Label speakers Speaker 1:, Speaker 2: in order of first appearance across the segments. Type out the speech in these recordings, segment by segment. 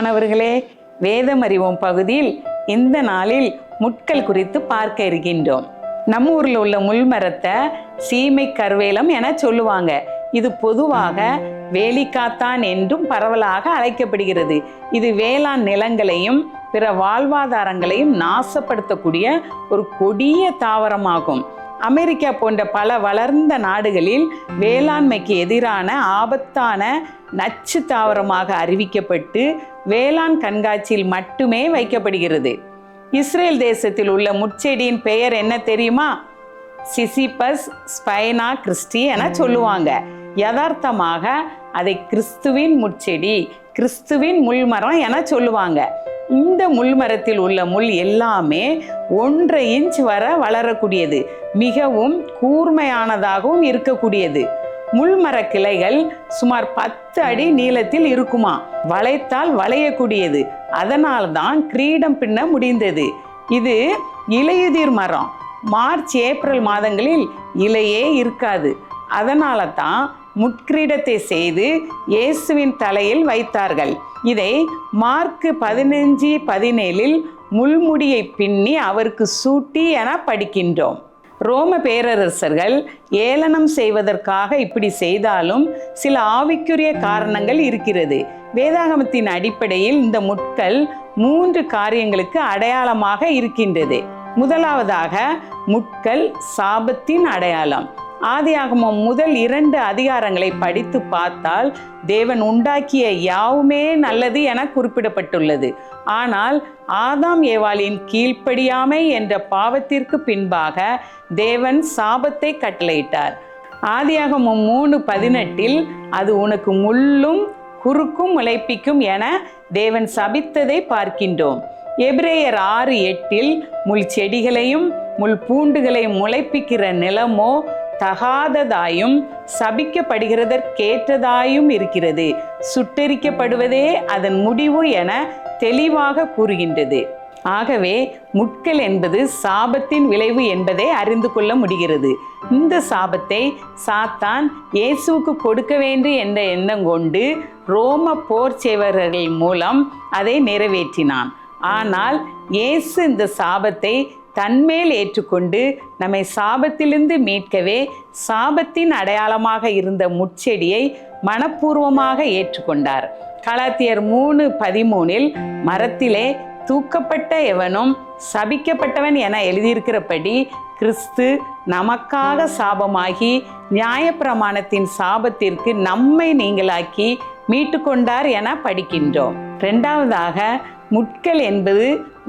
Speaker 1: பிரியமானவர்களே வேதம் அறிவோம் பகுதியில் இந்த நாளில் முட்கள் குறித்து பார்க்க இருக்கின்றோம். நம்ம ஊரில் உள்ள முள்மரத்தை சீமை கருவேலம் என சொல்லுவாங்க. இது பொதுவாக வேலிக்காத்தான் என்றும் பரவலாக அழைக்கப்படுகிறது. இது வேளாண் நிலங்களையும் பிற வாழ்வாதாரங்களையும் நாசப்படுத்தக்கூடிய ஒரு கொடிய தாவரமாகும். அமெரிக்கா போன்ற பல வளர்ந்த நாடுகளில் வேளாண்மைக்கு எதிரான ஆபத்தான நச்சு தாவரமாக அறிவிக்கப்பட்டு வேளாண் கண்காட்சியில் மட்டுமே வைக்கப்படுகிறது. இஸ்ரேல் தேசத்தில் உள்ள முட்செடியின் பெயர் என்ன தெரியுமா? சிசிபஸ் ஸ்பைனா கிறிஸ்டி என சொல்லுவாங்க. யதார்த்தமாக அதை கிறிஸ்துவின் முட்செடி. கிறிஸ்துவின் முள்மரம் என சொல்லுவாங்க. இந்த முள்மரத்தில் உள்ள முள் எல்லாமே ஒன்றரை இன்ச் வர வளரக்கூடியது. மிகவும் கூர்மையானதாகவும் இருக்கக்கூடியது. முள்மர கிளைகள் சுமார் பத்து அடி நீளத்தில் இருக்குமா? வளைத்தால் வளையக்கூடியது. அதனால் தான் கிரீடம் பின்ன முடிந்தது. இது இலையுதிர் மரம். மார்ச் ஏப்ரல் மாதங்களில் இலையே இருக்காது. அதனால தான் முட்கிரீடத்தை செய்து இயேசுவின் தலையில் வைத்தார்கள். இதை மார்க்கு பதினஞ்சு பதினேழில் முள்முடியை பின்னி அவருக்கு சூட்டி என படிக்கின்றோம். ரோம பேரரசர்கள் ஏளனம் செய்வதற்காக இப்படி செய்தாலும் சில ஆவிக்குரிய காரணங்கள் இருக்கிறது. வேதாகமத்தின் அடிப்படையில் இந்த முட்கள் மூன்று காரியங்களுக்கு அடையாளமாக இருக்கின்றது. முதலாவதாக முட்கள் சாபத்தின் அடையாளம். ஆதியாகமம் முதல் இரண்டு அதிகாரங்களை படித்து பார்த்தால் தேவன் உண்டாக்கிய யாவுமே நல்லது என குறிப்பிடப்பட்டுள்ளது. ஆனால் ஆதாம் ஏவாளின் கீழ்ப்படியாமை என்ற பாவத்திற்கு பின்பாக தேவன் சாபத்தை கட்டளையிட்டார். ஆதியாகமம் மூணு பதினெட்டில் அது உனக்கு முள்ளும் குறுக்கும் முளைப்பிக்கும் என தேவன் சபித்ததை பார்க்கின்றோம். எபிரேயர் ஆறு எட்டில் முள் செடிகளையும் முள் பூண்டுகளையும் முளைப்பிக்கிற நிலமோ தகாததாயும் சபிக்கப்படுகிறதற்கேற்றதாயும் இருக்கிறது. சுட்டெரிக்கப்படுவதே அதன் முடிவு என தெளிவாக கூறுகின்றது. ஆகவே முட்கள் என்பது சாபத்தின் விளைவு என்பதை அறிந்து கொள்ள முடிகிறது. இந்த சாபத்தை சாத்தான் இயேசுவுக்கு கொடுக்க வேண்டும் என்ற எண்ணம் கொண்டு ரோம போர் செய்வர்கள் மூலம் அதை நிறைவேற்றினான். ஆனால் இயேசு இந்த சாபத்தை தன்மேல் ஏற்றுக்கொண்டு நம்மை சாபத்திலிருந்து மீட்கவே சாபத்தின் அடையாளமாக இருந்த முட்செடியை மனப்பூர்வமாக ஏற்றுக்கொண்டார். கலாத்தியர் மூணு பதிமூனில் மரத்திலே தூக்கப்பட்ட எவனும் சபிக்கப்பட்டவன் என எழுதியிருக்கிறபடி கிறிஸ்து நமக்காக சாபமாகி நியாயப்பிரமாணத்தின் சாபத்திற்கு நம்மை நீங்களாக்கி மீட்டுக்கொண்டார் என படிக்கின்றோம். இரண்டாவதாக முட்கள் என்பது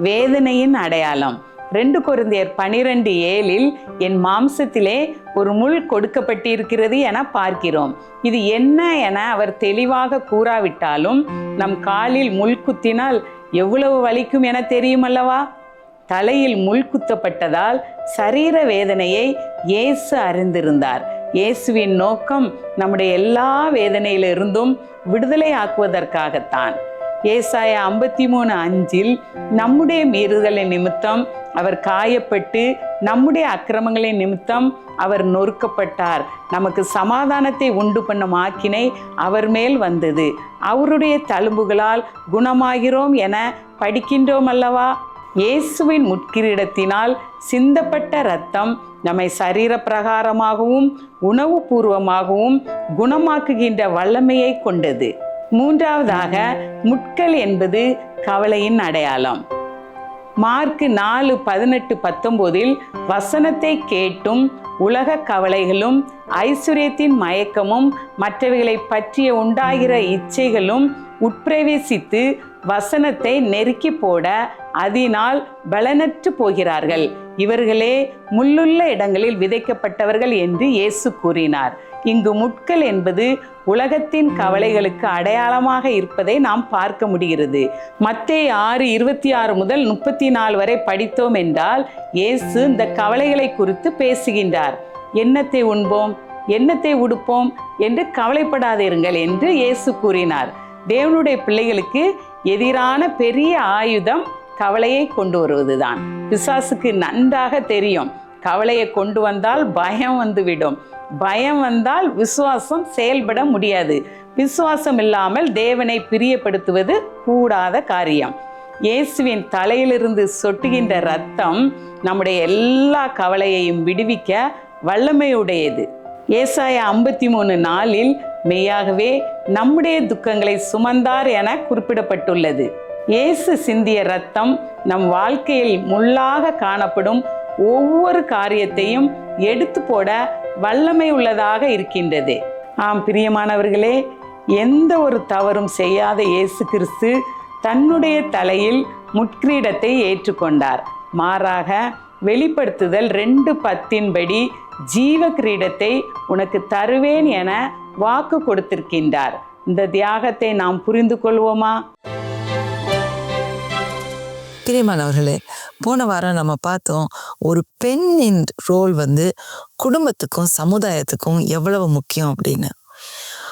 Speaker 1: வேதனையின் அடையாளம். ரெண்டு கொரிந்தியர் பனிரெண்டு ஏழில் என் மாம்சத்திலே ஒரு முள் கொடுக்கப்பட்டிருக்கிறது என பார்க்கிறோம். இது என்ன என அவர் தெளிவாக கூறாவிட்டாலும் நம் காலில் முள் குத்தினால் எவ்வளவு வலிக்கும் என தெரியுமல்லவா? தலையில் முள் குத்தப்பட்டதால் சரீர வேதனையை இயேசு அறிந்திருந்தார். இயேசுவின் நோக்கம் நம்முடைய எல்லா வேதனையிலிருந்தும் விடுதலை ஆக்குவதற்காகத்தான். ஏசாய ஐம்பத்தி மூணு அஞ்சில் நம்முடைய மீறுதலின் நிமித்தம் அவர் காயப்பட்டு நம்முடைய அக்கிரமங்களின் நிமித்தம் அவர் நொறுக்கப்பட்டார். நமக்கு சமாதானத்தை உண்டு பண்ணும் ஆக்கினை அவர் மேல் வந்தது. அவருடைய தழும்புகளால் குணமாகிறோம் என படிக்கின்றோம் அல்லவா? இயேசுவின் முட்கிரீடத்தினால் சிந்தப்பட்ட இரத்தம் நம்மை சரீர பிரகாரமாகவும் உணவு பூர்வமாகவும் குணமாக்குகின்ற வல்லமையை கொண்டது. மூன்றாவதாக முட்கள் என்பது கவலையின் அடையாளம். மார்க்கு நாலு பதினெட்டு பத்தொம்போதில் வசனத்தை கேட்டும் உலக கவலைகளும் ஐஸ்வர்யத்தின் மயக்கமும் மற்றவைகளை பற்றிய உண்டாகிற இச்சைகளும் உட்பிரவேசித்து வசனத்தை நெருக்கி போட அதனால் பலனற்று போகிறார்கள். இவர்களே முள்ளுள்ள இடங்களில் விதைக்கப்பட்டவர்கள் என்று இயேசு கூறினார். இங்கு முட்கள் என்பது உலகத்தின் கவலைகளுக்கு அடையாளமாக இருப்பதை நாம் பார்க்க முடிகிறது. மத்தேயு ஆறு இருபத்தி ஆறு முதல் முப்பத்தி நாலு வரை படித்தோம் என்றால் இயேசு இந்த கவலைகளை குறித்து பேசுகின்றார். எண்ணத்தை உண்போம்? எண்ணத்தை உடுப்போம்? என்று கவலைப்படாதிருங்கள் என்று இயேசு கூறினார். தேவனுடைய பிள்ளைகளுக்கு எதிரான பெரிய ஆயுதம் கவலையை கொண்டு வருவதுதான். பிசாசுக்கு நன்றாக தெரியும். கவலையை கொண்டு வந்தால் பயம் வந்துவிடும். பயம் வந்தால் விசுவாசம் செயல்பட முடியாது. விசுவாசம் இல்லாமல் தேவனை பிரியப்படுத்துவது கூடாத காரியம். இயேசுவின் தலையிலிருந்து சொட்டுகின்ற ரத்தம் நம்முடைய எல்லா கவலையையும் விடுவிக்க வல்லமையுடையது. ஏசாய ஐம்பத்தி மூணு நாளில் மெய்யாகவே நம்முடைய துக்கங்களை சுமந்தார் என குறிப்பிடப்பட்டுள்ளது. இயேசு சிந்திய ரத்தம் நம் வாழ்க்கையில் முள்ளாக காணப்படும் ஒவ்வொரு காரியத்தையும் எடுத்து போட வல்லமை உள்ளதாக இருக்கின்றது. ஆம் பிரியமானவர்களே எந்த ஒரு தவறும் செய்யாத இயேசு கிறிஸ்து தன்னுடைய தலையில் முட்கிரீடத்தை ஏற்றுக்கொண்டார். மாறாக வெளிப்படுத்துதல் ரெண்டு பத்தின்படி ஜீவ கிரீடத்தை உனக்கு தருவேன் என வாக்கு கொடுத்திருக்கின்றார். இந்த தியாகத்தை நாம் புரிந்து கொள்வோமா?
Speaker 2: பிரியமானவர்களே போன வாரம் நம்ம பார்த்தோம் ஒரு பெண்ணின் ரோல் வந்து குடும்பத்துக்கும் சமுதாயத்துக்கும் எவ்வளவு முக்கியம் அப்படின்னு.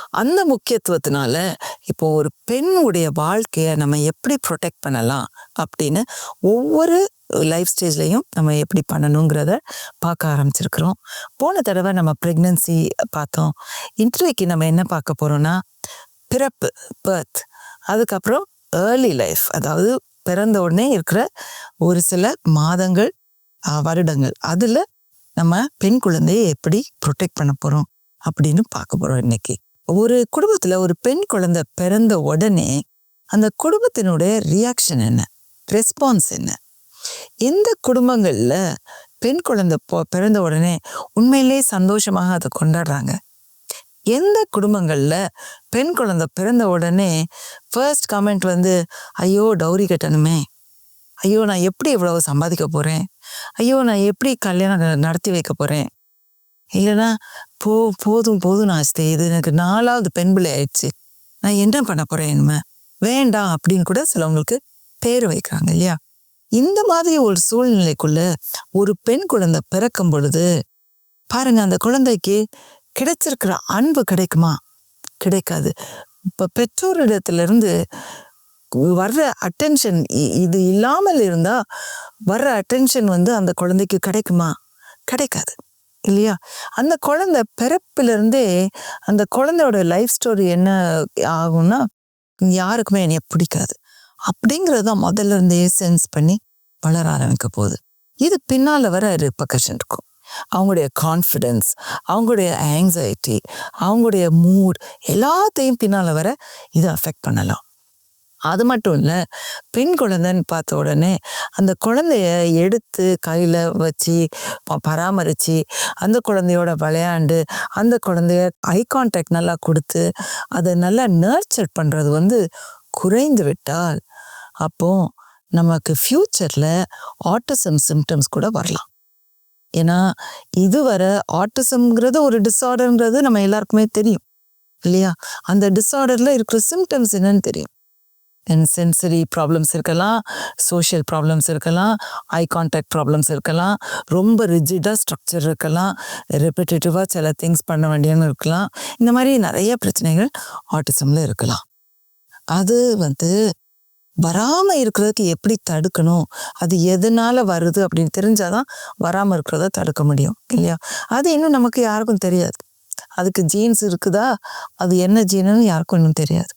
Speaker 2: அந்த முக்கியத்துவத்தினால இப்போ ஒரு பெண்ணுடைய வாழ்க்கையை நம்ம எப்படி ப்ரொடெக்ட் பண்ணலாம் அப்படின்னு ஒவ்வொரு லைஃப் ஸ்டேஜ்லையும் நம்ம எப்படி பண்ணணுங்கிறத பார்க்க ஆரம்பிச்சிருக்கிறோம். போன தடவை நம்ம ப்ரெக்னன்சி பார்த்தோம். இன்றைக்கு நம்ம என்ன பார்க்க போகிறோம்னா பிறப்பு பர்த் அதுக்கப்புறம் ஏர்லி லைஃப் அதாவது பிறந்த உடனே இருக்கிற ஒரு சில மாதங்கள் வருடங்கள். அதில் நம்ம பெண் குழந்தையை எப்படி ப்ரொடெக்ட் பண்ண போகிறோம் அப்படின்னு பார்க்க போகிறோம் இன்னைக்கு. ஒரு குடும்பத்தில் ஒரு பெண் குழந்தை பிறந்த உடனே அந்த குடும்பத்தினுடைய ரியாக்ஷன் என்ன? ரெஸ்பான்ஸ் என்ன? எந்த குடும்பங்களில் பெண் குழந்தை பிறந்த உடனே உண்மையிலே சந்தோஷமாக அதை கொண்டாடுறாங்க? எந்த குடும்பங்களில் பெண் குழந்தை பிறந்த உடனே ஃபர்ஸ்ட் கமெண்ட் வந்து ஐயோ டௌரி கட்டணுமே. ஐயோ நான் எப்படி இவ்வளவு சம்பாதிக்க போகிறேன் ஐயோ நான் எப்படி கல்யாணம் நடத்தி வைக்க போகிறேன் இல்லைன்னா போ போதும் போதும் நான் இது எனக்கு நாலாவது பெண் பிள்ளை ஆயிடுச்சு. நான் என்ன பண்ண போகிறேன் இனிமே? வேண்டாம் அப்படின்னு கூட சிலவங்களுக்கு பேர் வைக்கிறாங்க இல்லையா? இந்த மாதிரி ஒரு சூழ்நிலைக்குள்ள ஒரு பெண் குழந்தை பிறக்கும் பொழுது பாருங்க அந்த குழந்தைக்கு கிடைச்சிருக்கிற அன்பு கிடைக்குமா? கிடைக்காது. இப்போ பெற்றோரிடத்துலேருந்து வர்ற அட்டென்ஷன் இது இல்லாமல் இருந்தால் வர்ற அட்டென்ஷன் வந்து அந்த குழந்தைக்கு கிடைக்குமா? கிடைக்காது. இல்லையா? அந்த குழந்தை பிறப்பிலிருந்தே அந்த குழந்தையோட லைஃப் ஸ்டோரி என்ன ஆகும்னா யாருக்குமே என்னைய பிடிக்காது. அப்படிங்கிறது தான் முதல்ல இருந்தே சென்ஸ் பண்ணி வளர ஆரம்பிக்க போகுது. இது பின்னால் வர ரிப்பக்கஷன் இருக்கும். அவங்களுடைய கான்ஃபிடென்ஸ் அவங்களுடைய ஆங்ஸைட்டி அவங்களுடைய மூட் எல்லாத்தையும் பின்னால் வர இது அஃபெக்ட் பண்ணலாம். அது மட்டும் இல்லை பெண் குழந்தைன்னு பார்த்த உடனே அந்த குழந்தைய எடுத்து கையில் வச்சு ப- பராமரித்து அந்த குழந்தையோட விளையாண்டு அந்த குழந்தைய ஐ கான்டாக்ட் நல்லா கொடுத்து அதை நல்லா நர்ச்சர் பண்ணுறது வந்து குறைந்து விட்டால் அப்போ நமக்கு ஃப்யூச்சரில் ஆட்டிசம் சிம்டம்ஸ் கூட வரலாம். ஏன்னா இதுவரை ஆட்டிசம்ங்கிறது ஒரு டிஸார்டர்ன்றது நம்ம எல்லாருக்குமே தெரியும் இல்லையா? அந்த டிஸார்டரில் இருக்கிற சிம்டம்ஸ் என்னன்னு தெரியும். சென்சரி ப்ராப்ளம்ஸ் இருக்கலாம் சோஷியல் ப்ராப்ளம்ஸ் இருக்கலாம் ஐ கான்டாக்ட் ப்ராப்ளம்ஸ் இருக்கலாம் ரொம்ப ரிஜிடாக ஸ்ட்ரக்சர் இருக்கலாம் ரெப்பிட்டேட்டிவாக சில திங்ஸ் பண்ண வேண்டியன்னு இருக்கலாம். இந்த மாதிரி நிறைய பிரச்சனைகள் ஆட்டிசமில் இருக்கலாம். அது வந்து வராமல் இருக்கிறதுக்கு எப்படி தடுக்கணும்? அது எதனால் வருது அப்படின்னு தெரிஞ்சாதான் வராமல் இருக்கிறத தடுக்க முடியும் இல்லையா? அது இன்னும் நமக்கு யாருக்கும் தெரியாது. அதுக்கு ஜீன்ஸ் இருக்குதா? அது என்ன ஜீனுன்னு யாருக்கும் இன்னும் தெரியாது.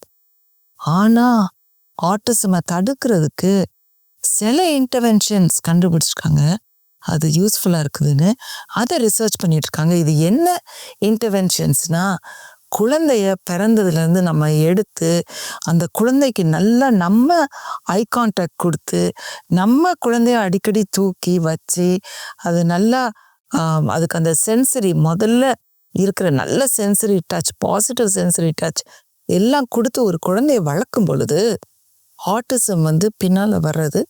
Speaker 2: ஆனால் ஆட்டிசமை தடுக்கிறதுக்கு சில இன்டர்வென்ஷன்ஸ் கண்டுபிடிச்சிருக்காங்க. அது யூஸ்ஃபுல்லாக இருக்குதுன்னு அதை ரிசர்ச் பண்ணிட்டு இருக்காங்க. இது என்ன இன்டர்வென்ஷன்ஸ்னால் குழந்தைய பிறந்ததுலேருந்து நம்ம எடுத்து அந்த குழந்தைக்கு நல்லா நம்ம ஐ கான்டாக்ட் கொடுத்து நம்ம குழந்தைய அடிக்கடி தூக்கி வச்சு அது நல்லா அதுக்கு அந்த சென்சரி முதல்ல இருக்கிற நல்ல sensory touch positive sensory touch எல்லாம் கொடுத்து ஒரு குழந்தைய வளர்க்கும் பொழுது ஆட்டிசம் வந்து பின்னால் வர்றது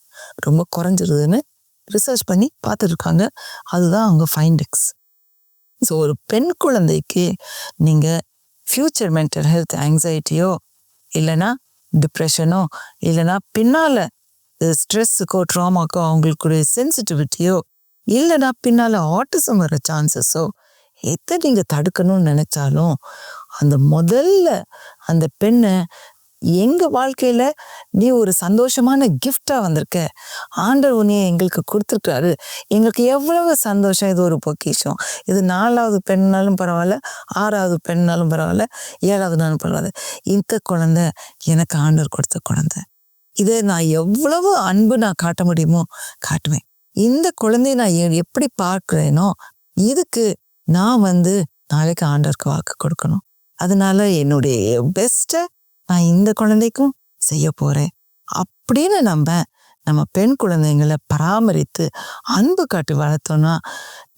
Speaker 2: ரொம்ப குறைஞ்சிருதுன்னு ரிசர்ச் பண்ணி பார்த்துருக்காங்க அதுதான் அவங்க ஃபைண்டிங்ஸ் ஸோ ஒரு பெண் குழந்தைக்கு நீங்கள் ஃப்யூச்சர் மென்டல் ஹெல்த் ஆங்ஸைட்டியோ இல்லைன்னா டிப்ரெஷனோ இல்லைன்னா பின்னால் ஸ்ட்ரெஸ்ஸுக்கோ ட்ராமாக்கோ அவங்களுக்குடைய சென்சிட்டிவிட்டியோ இல்லைன்னா பின்னால் ஆட்டிசம் வர சான்சஸோ எதை நீங்கள் தடுக்கணும்னு நினச்சாலும் அந்த முதல்ல அந்த பெண்ணை எங்கள் வாழ்க்கையில் நீ ஒரு சந்தோஷமான கிஃப்டாக வந்திருக்க? ஆண்டர் உன்னைய எங்களுக்கு கொடுத்துருக்காரு எங்களுக்கு எவ்வளவு சந்தோஷம். இது ஒரு பொக்கிஷம். இது நாலாவது பெண்ணாலும் பரவாயில்ல ஆறாவது பெண்ணாலும் பரவாயில்ல ஏழாவது நாளும் பரவாயில்ல. இந்த குழந்தை எனக்கு ஆண்டர் கொடுத்த குழந்தை. இதை நான் எவ்வளவு அன்பு நான் காட்ட முடியுமோ காட்டுவேன். இந்த குழந்தைய நான் எப்படி பார்க்குறேனோ இதுக்கு நான் வந்து நாளைக்கு ஆண்டருக்கு வாக்கு கொடுக்கணும். அதனால என்னுடைய பெஸ்ட்டை நான் இந்த குழந்தைக்கும் செய்ய போகிறேன் அப்படின்னு நம்ம நம்ம பெண் குழந்தைங்களை பராமரித்து அன்பு காட்டி வளர்த்தோம்னா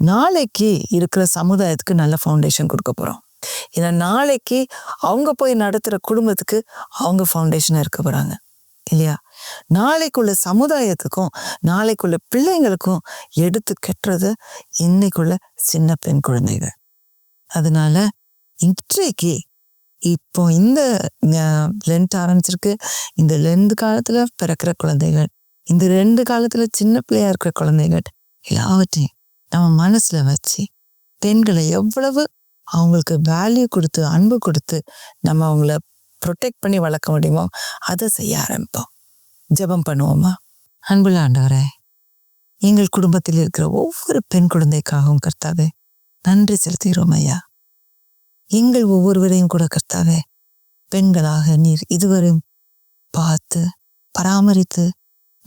Speaker 2: நாளைக்கு இருக்கிற சமுதாயத்துக்கு நல்ல ஃபவுண்டேஷன் கொடுக்க போகிறோம் ஏன்னா நாளைக்கு அவங்க போய் நடத்துகிற குடும்பத்துக்கு அவங்க ஃபவுண்டேஷனாக இருக்க போகிறாங்க இல்லையா? நாளைக்குள்ள சமுதாயத்துக்கும் நாளைக்குள்ள பிள்ளைங்களுக்கும் எடுத்து கெட்டுறது இன்னைக்குள்ள சின்ன பெண் குழந்தைகள். அதனால இன்றைக்கு இப்போ இந்த லென்த் ஆரம்பிச்சிருக்கு. இந்த லென்த் காலத்தில் பிறக்கிற குழந்தைகள் இந்த ரெண்டு காலத்தில் சின்ன பிள்ளையா இருக்கிற குழந்தைகள் எல்லாவற்றையும் நம்ம மனசில் வச்சு பெண்களை எவ்வளவு அவங்களுக்கு வேல்யூ கொடுத்து அன்பு கொடுத்து நம்ம அவங்கள ப்ரொடெக்ட் பண்ணி வளர்க்க முடியுமோ அதை செய்ய ஆரம்பிப்போம். ஜெபம் பண்ணுவோமா? அன்புள்ள ஆண்டவரே எங்கள் குடும்பத்தில் இருக்கிற ஒவ்வொரு பெண் குழந்தைக்காகவும் கர்த்தாவே நன்றி செலுத்துகிறோம் ஐயா. எங்கள் ஒவ்வொருவரையும் கூட கர்த்தாவே பெண்களாக நீர் இதுவரையும் பார்த்து பராமரித்து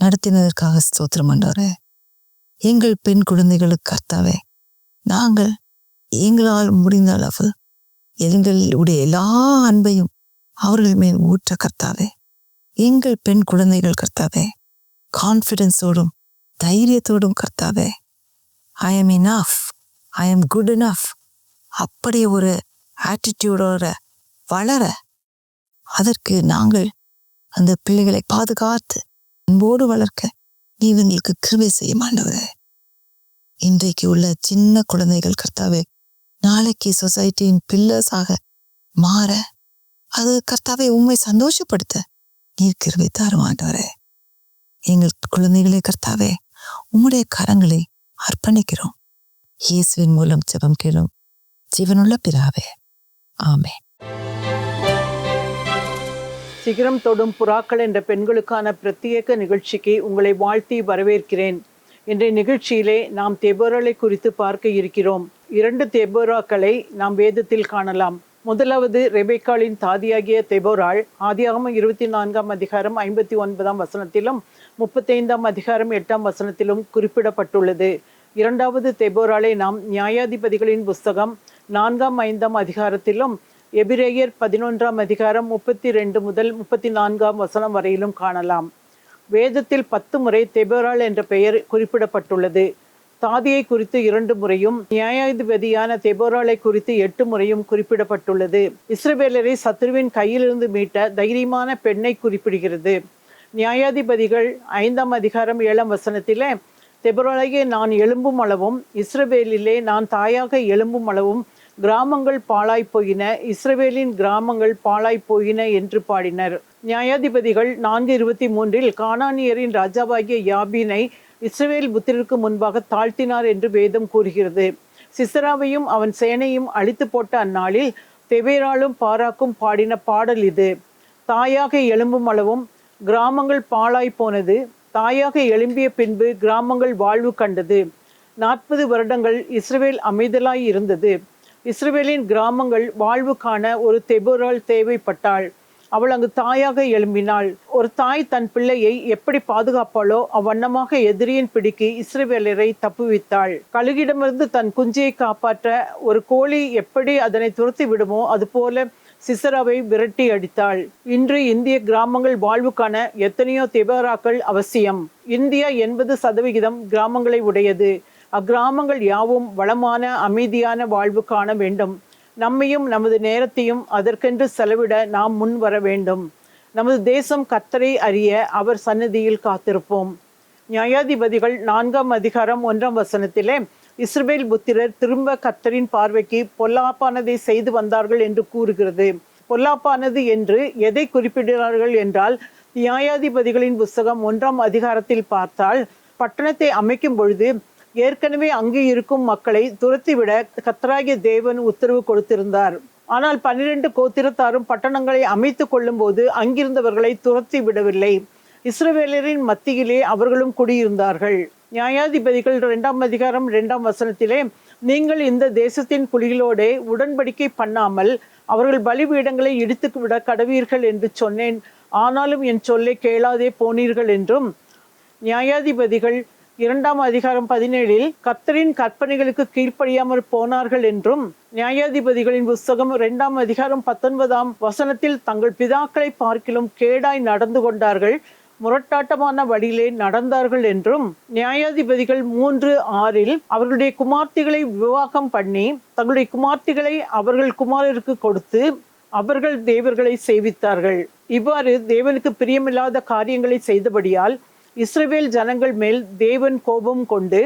Speaker 2: நடத்தினதற்காக ஸ்தோத்திரம் ஆண்டவரே எங்கள் பெண் குழந்தைகளுக்கு கர்த்தாவே நாங்கள் எங்களால் முடிந்த அளவு எங்களுடைய எல்லா அன்பையும் அவர்கள் மேல் ஊற்ற கர்த்தாவே. எங்கள் பெண் குழந்தைகள் கர்த்தாவே கான்ஃபிடென்ஸோடும் தைரியத்தோடும் கர்த்தாவே. I am enough I am good enough அப்படி ஒரு ஆட்டிடியூடோட வளர அதற்கு நாங்கள் அந்த பிள்ளைகளை பாதுகாத்து அன்போடு வளர்க்க நீ இவங்களுக்கு கிருவை செய்ய மாண்டவரே இன்றைக்கு உள்ள சின்ன குழந்தைகள் கர்த்தாவே நாளைக்கு சொசைட்டியின் பில்லர்ஸாக மாற அது கர்த்தாவை உண்மை சந்தோஷப்படுத்த நீர் கிருபை தாருமாண்டவரே எங்கள் குழந்தைகளே கர்த்தாவே உம்முடைய கரங்களை அர்ப்பணிக்கிறோம். இயேசுவின் மூலம் ஜெபம் கேளும் ஜீவனுள்ள பிராவே ஆமே
Speaker 3: சிகரம் தொடும் புறாக்கள் என்ற பெண்களுக்கான பிரத்யேக நிகழ்ச்சிக்கு உங்களை வாழ்த்தி வரவேற்கிறேன். இன்றைய நிகழ்ச்சியிலே நாம் தெபோரலை குறித்து பார்க்க இருக்கிறோம். இரண்டு தெபோராக்களை நாம் வேதத்தில் காணலாம். முதலாவது ரெபேக்காளின் தாதியாகிய தெபோராள் ஆதியாகம இருபத்தி நான்காம் அதிகாரம் ஐம்பத்தி ஒன்பதாம் வசனத்திலும் முப்பத்தைந்தாம் அதிகாரம் எட்டாம் வசனத்திலும் குறிப்பிடப்பட்டுள்ளது. இரண்டாவது தெபோராளை நாம் நியாயாதிபதிகளின் புஸ்தகம் நான்காம் ஐந்தாம் அதிகாரத்திலும் எபிரேயர் பதினொன்றாம் அதிகாரம் முப்பத்தி ரெண்டு முதல் முப்பத்தி நான்காம் வசனம் வரையிலும் காணலாம். வேதத்தில் பத்து முறை தெபோரால் என்ற பெயர் குறிப்பிடப்பட்டுள்ளது. தாதியை குறித்து இரண்டு முறையும் நியாயாதிபதியான தெபோராலை குறித்து எட்டு முறையும் குறிப்பிடப்பட்டுள்ளது. இஸ்ரவேலரை சத்ருவின் கையிலிருந்து மீட்ட தைரியமான பெண்ணை குறிப்பிடுகிறது. நியாயாதிபதிகள் ஐந்தாம் அதிகாரம் ஏழாம் வசனத்திலே தெபரோலையே நான் எழும்பும் அளவும் இஸ்ரவேலிலே நான் தாயாக எழும்பும் அளவும் கிராமங்கள் பாழாய் போயின இஸ்ரவேலின் கிராமங்கள் பாழாய் போயின என்று பாடினர். நியாயாதிபதிகள் நான்கு இருபத்தி மூன்றில் கானானியரின் ராஜாவாகிய யாபீனை இஸ்ரவேல் புத்திரருக்கு முன்பாக தாழ்த்தினார் என்று வேதம் கூறுகிறது. சிசராவையும் அவன் சேனையும் அழித்து போட்ட அந்நாளில் தெவேராலும் பாராக்கும் பாடின பாடல் இது. தாயாக எழும்பும் அளவும் கிராமங்கள் பாழாய் போனது தாயாக எழும்பிய பின்பு கிராமங்கள் வாழ்வு கண்டது. நாற்பது வருடங்கள் இஸ்ரவேல் அமைதலாய் இருந்தது. இஸ்ரேலின் கிராமங்கள் வாழ்வுக்கான ஒரு தெபுரால் தேவைப்பட்டாள். அவள் அங்கு தாயாக எழும்பினாள். ஒரு தாய் தன் பிள்ளையை எப்படி பாதுகாப்பாளோ அவ்வண்ணமாக எதிரியின் பிடிக்கு இஸ்ரவேலரை தப்புவித்தாள். கழுகிடமிருந்து தன் குஞ்சியை காப்பாற்ற ஒரு கோழி எப்படி அதனை துரத்தி விடுமோ அதுபோல சிசராவை விரட்டி அடித்தாள். இன்று இந்திய கிராமங்கள் வாழ்வுக்கான எத்தனையோ திபராக்கள் அவசியம். இந்தியா எண்பது சதவிகிதம் கிராமங்களை உடையது. அக்கிராமங்கள் யாவும் வளமான அமைதியான வாழ்வு காண வேண்டும். நம்மையும் நமது நேரத்தையும் அதற்கென்று செலவிட நாம் முன் வர வேண்டும். நமது தேசம் கத்தரை அறிய அவர் சன்னதியில் காத்திருப்போம். நியாயாதிபதிகள் நான்காம் அதிகாரம் ஒன்றாம் வசனத்திலே இஸ்ரேல் புத்திரர் திரும்ப கத்தரின் பார்வைக்கு பொல்லாப்பானதை செய்து வந்தார்கள் என்று கூறுகிறது. பொல்லாப்பானது என்று எதை குறிப்பிடுகிறார்கள் என்றால் நியாயாதிபதிகளின் புஸ்தகம் ஒன்றாம் அதிகாரத்தில் பார்த்தால் பட்டணத்தை அமைக்கும் பொழுது ஏற்கனவே அங்கு இருக்கும் மக்களை துரத்திவிட கத்ராகிய தேவன் உத்தரவு கொடுத்திருந்தார். ஆனால் பன்னிரண்டு கோத்திரத்தாரும் பட்டணங்களை அமைத்து கொள்ளும்போது அங்கிருந்தவர்களை துரத்தி விடவில்லை. இஸ்ரவேலரின் மத்தியிலே அவர்களும் குடியிருந்தார்கள். நியாயாதிபதிகள் இரண்டாம் அதிகாரம் இரண்டாம் வசனத்திலே நீங்கள் இந்த தேசத்தின் குழிகளோடே உடன்படிக்கை பண்ணாமல் அவர்கள் பலிபீடங்களை இடித்து விட கடவீர்கள் என்று சொன்னேன். ஆனாலும் என் சொல்லை கேளாதே போனீர்கள் என்றும் நியாயாதிபதிகள் இரண்டாம் அதிகாரம் பதினேழில் கத்தரின் கற்பனைகளுக்கு கீழ்ப்படியாமல் போனார்கள் என்றும் நியாயாதிபதிகளின் புஸ்தகம் இரண்டாம் அதிகாரம் பத்தொன்பதாம் வசனத்தில் தங்கள் பிதாக்களை பார்க்கிலும் கேடாய் நடந்து கொண்டார்கள் முரட்டாட்டமான வழியிலே நடந்தார்கள் என்றும் நியாயாதிபதிகள் மூன்று ஆறில் அவர்களுடைய குமார்த்திகளை விவாகம் பண்ணி தங்களுடைய குமார்த்திகளை அவர்கள் குமாரருக்கு கொடுத்து அவர்கள் தேவர்களை சேவித்தார்கள். இவ்வாறு தேவனுக்கு பிரியமில்லாத காரியங்களை செய்தபடியால் இஸ்ரேவேல் ஜனங்கள் மேல் தேவன் கோபம் கொண்டு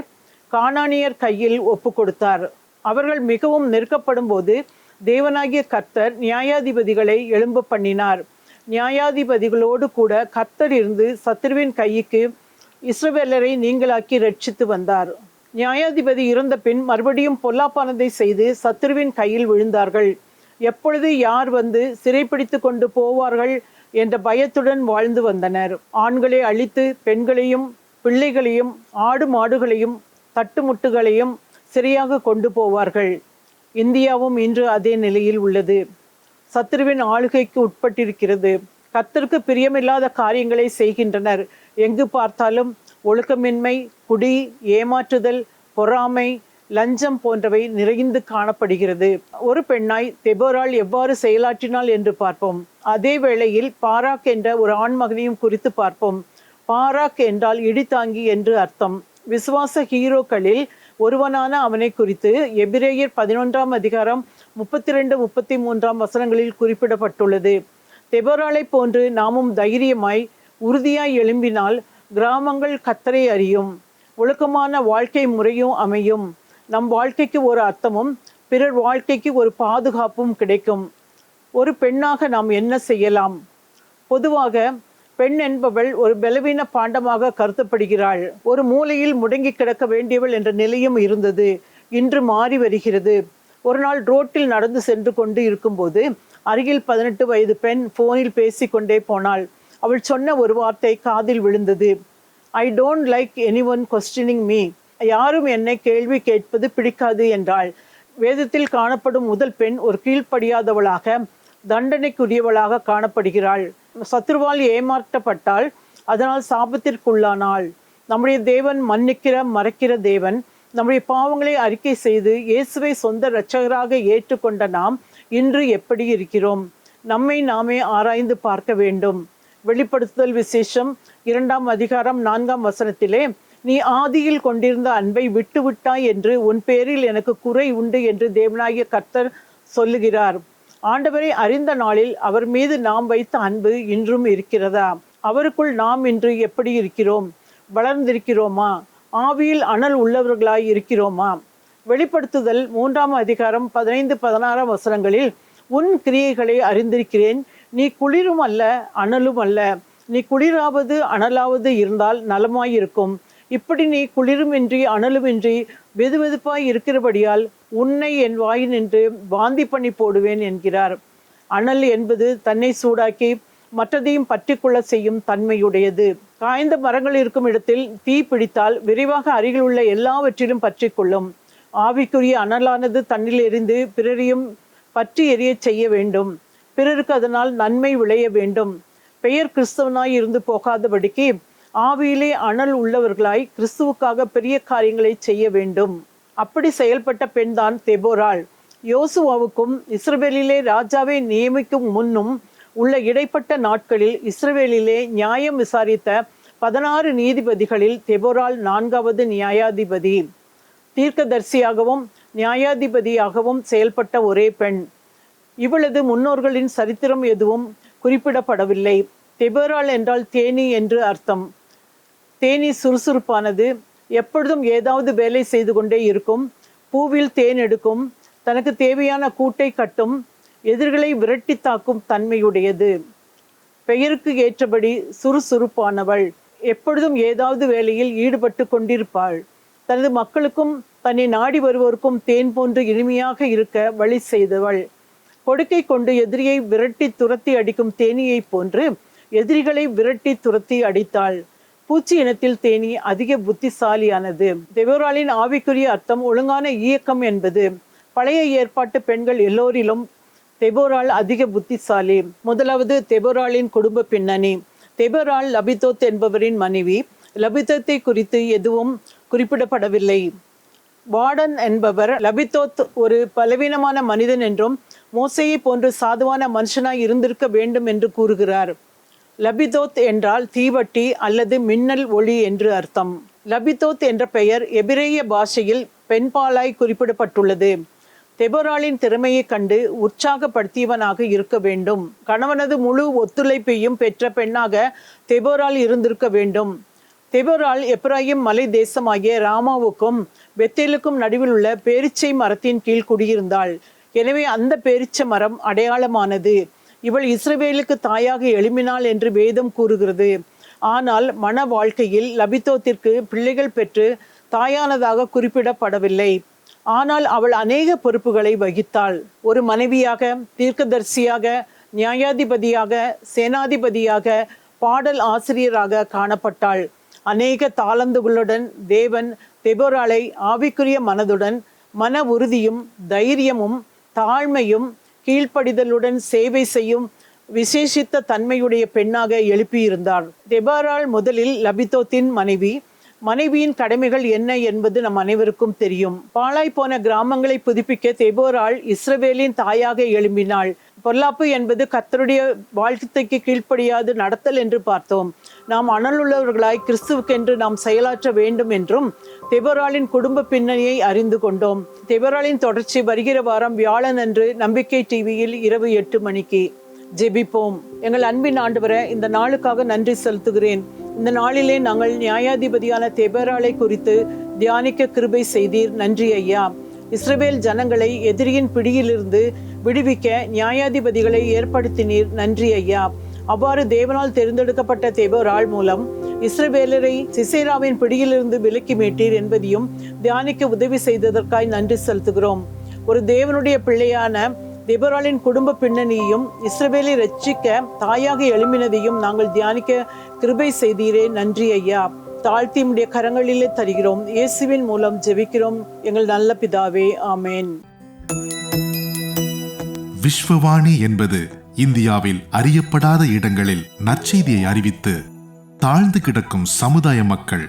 Speaker 3: கானானியர் கையில் ஒப்பு கொடுத்தார் அவர்கள் மிகவும் நெருக்கப்படும் போது தேவனாகிய கர்த்தர் நியாயாதிபதிகளை எழும்ப பண்ணினார். நியாயாதிபதிகளோடு கூட கர்த்தர் இருந்து சத்ருவின் கைக்கு இஸ்ரவேலரை நீங்களாக்கி ரட்சித்து வந்தார். நியாயாதிபதி இறந்த பின் மறுபடியும் பொல்லாப்பானதை செய்து சத்ருவின் கையில் விழுந்தார்கள். எப்பொழுது யார் வந்து சிறைப்பிடித்து கொண்டு போவார்கள் என்ற பயத்துடன் வாழ்ந்து வந்தனர். ஆண்களை அழித்து பெண்களையும் பிள்ளைகளையும் ஆடு மாடுகளையும் தட்டுமுட்டுகளையும் சரியாக கொண்டு போவார்கள். இந்தியாவும் இன்று அதே நிலையில் உள்ளது. சத்ருவின் ஆளுகைக்கு உட்பட்டிருக்கிறது. கத்திற்கு பிரியமில்லாத காரியங்களை செய்கின்றனர். எங்கு பார்த்தாலும் ஒழுக்கமின்மை குடி ஏமாற்றுதல் பொறாமை லஞ்சம் போன்றவை நிறைந்து காணப்படுகிறது. ஒரு பெண்ணாய் தெபோரால் எவ்வாறு செயலாற்றினாள் என்று பார்ப்போம். அதே வேளையில் பாராக் என்ற ஒரு ஆண்மகனையும் குறித்து பார்ப்போம். பாராக் என்றால் இடித்தாங்கி என்று அர்த்தம். விசுவாச ஹீரோக்களில் ஒருவனான அவனை குறித்து எபிரேயர் பதினொன்றாம் அதிகாரம் முப்பத்தி ரெண்டு முப்பத்தி மூன்றாம் வசனங்களில் குறிப்பிடப்பட்டுள்ளது. தெபோராளை போன்று நாமும் தைரியமாய் உறுதியாய் எழும்பினால் கிராமங்கள் கத்தரை அறியும். ஒழுக்கமான வாழ்க்கை முறையும் அமையும். நம் வாழ்க்கைக்கு ஒரு அர்த்தமும் பிறர் வாழ்க்கைக்கு ஒரு பாதுகாப்பும் கிடைக்கும். ஒரு பெண்ணாக நாம் என்ன செய்யலாம்? பொதுவாக பெண் என்பவள் ஒரு பலவீன பாண்டமாக கருதப்படுகிறாள். ஒரு மூலையில் முடங்கி கிடக்க வேண்டியவள் என்ற நிலையும் இருந்தது. இன்று மாறி வருகிறது. ஒரு நாள் ரோட்டில் நடந்து சென்று கொண்டு இருக்கும்போது அருகில் பதினெட்டு வயது பெண் போனில் பேசிக்கொண்டே போனாள். அவள் சொன்ன ஒரு வார்த்தை காதில் விழுந்தது. I don't like anyone questioning me யாரும் என்னை கேள்வி கேட்பது பிடிக்காது என்றாள். வேதத்தில் காணப்படும் முதல் பெண் ஒரு கீழ்ப்படியாதவளாக தண்டனைக்குரியவளாக காணப்படுகிறாள். சத்ருவால் ஏமாற்றப்பட்டால் அதனால் சாபத்திற்குள்ளானாள். நம்முடைய தேவன் மன்னிக்கிற மறைக்கிற தேவன். நம்முடைய பாவங்களை அறிக்கை செய்து இயேசுவை சொந்த இரட்சகராக ஏற்றுக்கொண்ட நாம் இன்று எப்படி இருக்கிறோம்? நம்மை நாமே ஆராய்ந்து பார்க்க வேண்டும். வெளிப்படுத்துதல் விசேஷம் இரண்டாம் அதிகாரம் நான்காம் வசனத்திலே நீ ஆதியில் கொண்டிருந்த அன்பை விட்டுவிட்டாய் என்று உன் பேரில் எனக்கு குறை உண்டு என்று தேவனாகிய கர்த்தர் சொல்லுகிறார். ஆண்டவரை அறிந்த நாளில் அவர் மீது நாம் வைத்த அன்பு இன்றும் இருக்கிறதா? அவருக்குள் நாம் இன்று எப்படி இருக்கிறோம்? வளர்ந்திருக்கிறோமா? ஆவியில் அனல் உள்ளவர்களாய் இருக்கிறோமா? வெளிப்படுத்துதல் மூன்றாம் அதிகாரம் பதினைந்து பதினாறாம் வசனங்களில் உன் கிரியைகளை அறிந்திருக்கிறேன். நீ குளிரும் அல்ல அனலும் அல்ல. நீ குளிராவது அனலாவது இருந்தால் நலமாயிருக்கும். இப்படி நீ குளிருமின்றி அனலுமின்றி வெதுவெதுப்பாய் இருக்கிறபடியால் உன்னை என் வாயினின்று வாந்தி பண்ணி போடுவேன் என்கிறார். அனல் என்பது தன்னை சூடாக்கி மற்றதையும் பற்றிக்கொள்ள செய்யும் தன்மையுடையது. காய்ந்த மரங்கள் இருக்கும் இடத்தில் தீ பிடித்தால் விரைவாக அருகில் உள்ள எல்லாவற்றிலும் பற்றிக்கொள்ளும். ஆவிக்குரிய அனலானது தன்னில் எரிந்து பிறரையும் பற்றி எரியச் செய்ய வேண்டும். பிறருக்கு அதனால் நன்மை விளைய வேண்டும். பெயர் கிறிஸ்தவனாய் இருந்து போகாதபடிக்கு ஆவியிலே அனல் உள்ளவர்களாய் கிறிஸ்துவுக்காக பெரிய காரியங்களை செய்ய வேண்டும். அப்படி செயல்பட்ட பெண்தான் தெபோராள். யோசுவாவுக்கும் இஸ்ரவேலிலே ராஜாவை நியமிக்கும் முன்னும் உள்ள இடைப்பட்ட நாட்களில் இஸ்ரவேலிலே நியாயம் விசாரித்த பதினாறு நீதிபதிகளில் தெபோரால் நான்காவது நியாயாதிபதி. தீர்க்கதரிசியாகவும் நியாயாதிபதியாகவும் செயல்பட்ட ஒரே பெண். இவளது முன்னோர்களின் சரித்திரம் எதுவும் குறிப்பிடப்படவில்லை. தெபோரால் என்றால் தேனி என்று அர்த்தம். தேனீ சுறுசுறுப்பானது. எப்பொழுதும் ஏதாவது வேலை செய்து கொண்டே இருக்கும். பூவில் தேன் எடுக்கும். தனக்கு தேவையான கூட்டை கட்டும். எதிர்களை விரட்டி தாக்கும் தன்மையுடையது. பெயருக்கு ஏற்றபடி சுறுசுறுப்பானவள். எப்பொழுதும் ஏதாவது வேலையில் ஈடுபட்டு கொண்டிருப்பாள். தனது மக்களுக்கும் தன்னை நாடி வருவோருக்கும் தேன் போன்று இனிமையாக இருக்க வழி செய்தவள். கொடுக்கை கொண்டு எதிரியை விரட்டி துரத்தி அடிக்கும் தேனியைப் போன்று எதிரிகளை விரட்டி துரத்தி அடித்தாள். பூச்சி இனத்தில் தேனி அதிக புத்திசாலியானது. தெவோராளின் ஆவிக்குரிய அர்த்தம் ஒழுங்கான இயக்கம் என்பது. பழைய ஏற்பாட்டு பெண்கள் எல்லோரிலும் தெபோரால் அதிக புத்திசாலி. முதலாவது தெபோராலின் குடும்ப பின்னணி. தெபோரால் லபிதோத் என்பவரின் மனைவி. லபிதத்தை குறித்து எதுவும் குறிப்பிடப்படவில்லை. வார்டன் என்பவர் லபிதோத் ஒரு பலவீனமான மனிதன் என்றும் மோசையை போன்று சாதுவான மனுஷனாய் இருந்திருக்க வேண்டும் என்று கூறுகிறார். லபிதோத் என்றால் தீவட்டி அல்லது மின்னல் ஒளி என்று அர்த்தம். லபிதோத் என்ற பெயர் எபிரேய பாஷையில் பெண்பாலாய் குறிப்பிடப்பட்டுள்ளது. தெபோராளின் திறமையைக் கண்டு உற்சாகப்படுத்தியவனாக இருக்க வேண்டும். கணவனது முழு ஒத்துழைப்பையும் பெற்ற பெண்ணாக தெபோரால் இருந்திருக்க வேண்டும். தெபோரால் எப்ராஹிம் மலை தேசமாகிய ராமாவுக்கும் பெத்தேலுக்கும் நடுவில் உள்ள பேரிச்சை மரத்தின் கீழ் குடியிருந்தாள். எனவே அந்த பேரிச்ச மரம் அடையாளமானது. இவள் இஸ்ரவேலுக்கு தாயாக எழுமினாள் என்று வேதம் கூறுகிறது. ஆனால் மன வாழ்க்கையில் லபித்தோத்திற்கு பிள்ளைகள் பெற்று தாயானதாக குறிப்பிடப்படவில்லை. ஆனால் அவள் அநேக பொறுப்புகளை வகித்தாள். ஒரு மனைவியாக தீர்க்கதரிசியாக நியாயாதிபதியாக சேனாதிபதியாக பாடல் ஆசிரியராக காணப்பட்டாள். அநேக தாளந்துகளுடன் தேவன் தெபோராளை ஆவிக்குரிய மனதுடன் மன உறுதியும் தைரியமும் தாழ்மையும் கீழ்ப்படிதலுடன் சேவை செய்யும் விசேஷித்த தன்மையுடைய பெண்ணாக எழுப்பியிருந்தார் தெபாரால் முதலில் லபிதோத்தின் மனைவி மனைவியின் கடமைகள் என்ன என்பது நம் அனைவருக்கும் தெரியும். பாழாய் போன கிராமங்களை புதுப்பிக்க தெபோரால் இஸ்ரவேலின் தாயாக எழும்பினாள். பொல்லாப்பு என்பது கத்தருடைய வாழ்க்கைக்கு கீழ்ப்படியாது நடத்தல் என்று பார்த்தோம். நாம் அனலுள்ளவர்களாய் கிறிஸ்துவுக்கென்று நாம் செயலாற்ற வேண்டும் என்றும் தெபராலின் குடும்ப பின்னணியை அறிந்து கொண்டோம். தெபராலின் தொடர்ச்சி வருகிற வாரம் வியாழன் அன்று நம்பிக்கை டிவியில் இரவு எட்டு மணிக்கு ஜெபிப்போம். எங்கள் அன்பின் ஆண்டு வர இந்த நாளுக்காக நன்றி செலுத்துகிறேன். இந்த நாளிலே நாங்கள் நியாயாதிபதியான தெபராளை குறித்து தியானிக்க கிருபை செய்தீர். நன்றி ஐயா. இஸ்ரேல் ஜனங்களை எதிரியின் பிடியிலிருந்து விடுவிக்க நியாயாதிபதிகளை ஏற்படுத்தினீர். நன்றி ஐயா. அவ்வாறு தேவனால் தேர்ந்தெடுக்கப்பட்ட தெபராள் மூலம் இஸ்ரவேலரை சிசேராவின் பிடியிலிருந்து விலக்கி மீட்டீர் என்பதையும் தியானிக்க உதவி செய்ததற்காய் நன்றி செலுத்துகிறோம். ஒரு தேவனுடைய பிள்ளையான தெபராளின் குடும்ப பின்னணியையும் இஸ்ரவேலை ரட்சிக்க தாயாக எழும்பினதையும் நாங்கள் தியானிக்க கிருபை செய்தீரே. நன்றி ஐயா. தாழ்த்தி உடைய கரங்களிலே தருகிறோம். இயேசுவின் மூலம் ஜெபிக்கிறோம். எங்கள் நல்ல பிதாவே ஆமேன்.
Speaker 4: விஸ்வவாணி என்பது இந்தியாவில் அறியப்படாத இடங்களில் நற்செய்தியை அறிவித்து தாழ்ந்து கிடக்கும் சமுதாய மக்கள்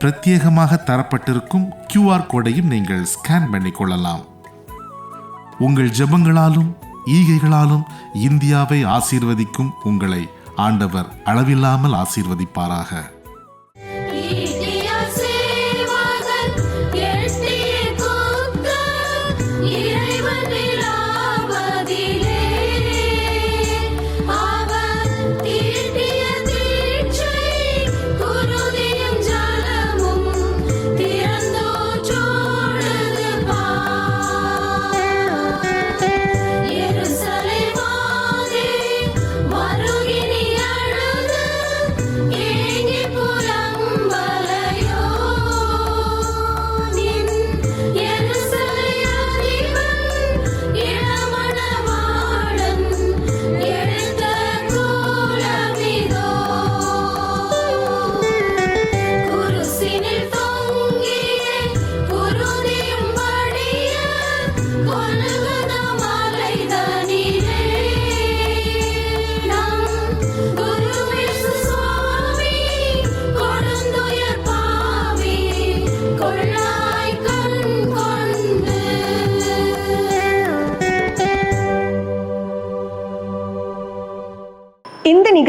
Speaker 4: பிரத்யேகமாக தரப்பட்டிருக்கும் கியூஆர் கோடையும் நீங்கள் ஸ்கேன் பண்ணிக் கொள்ளலாம் உங்கள் ஜெபங்களாலும் ஈகைகளாலும் இந்தியாவை ஆசீர்வதிக்கும் உங்களை ஆண்டவர் அளவில்லாமல் ஆசீர்வதிப்பாராக.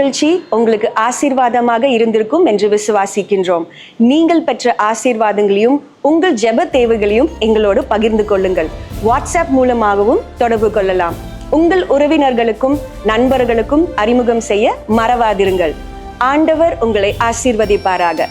Speaker 5: நிகழ்ச்சி உங்களுக்கு ஆசீர்வாதமாக இருந்திருக்கும் என்று விசுவாசிக்கின்றோம். நீங்கள் பெற்ற ஆசீர்வாதங்களையும் உங்கள் ஜெப தேவைகளையும் எங்களோடு பகிர்ந்து கொள்ளுங்கள். வாட்ஸ்அப் மூலமாகவும் தொடர்பு கொள்ளலாம். உங்கள் உறவினர்களுக்கும் நண்பர்களுக்கும் அறிமுகம் செய்ய மறவாதிருங்கள். ஆண்டவர் உங்களை ஆசீர்வதிப்பாராக.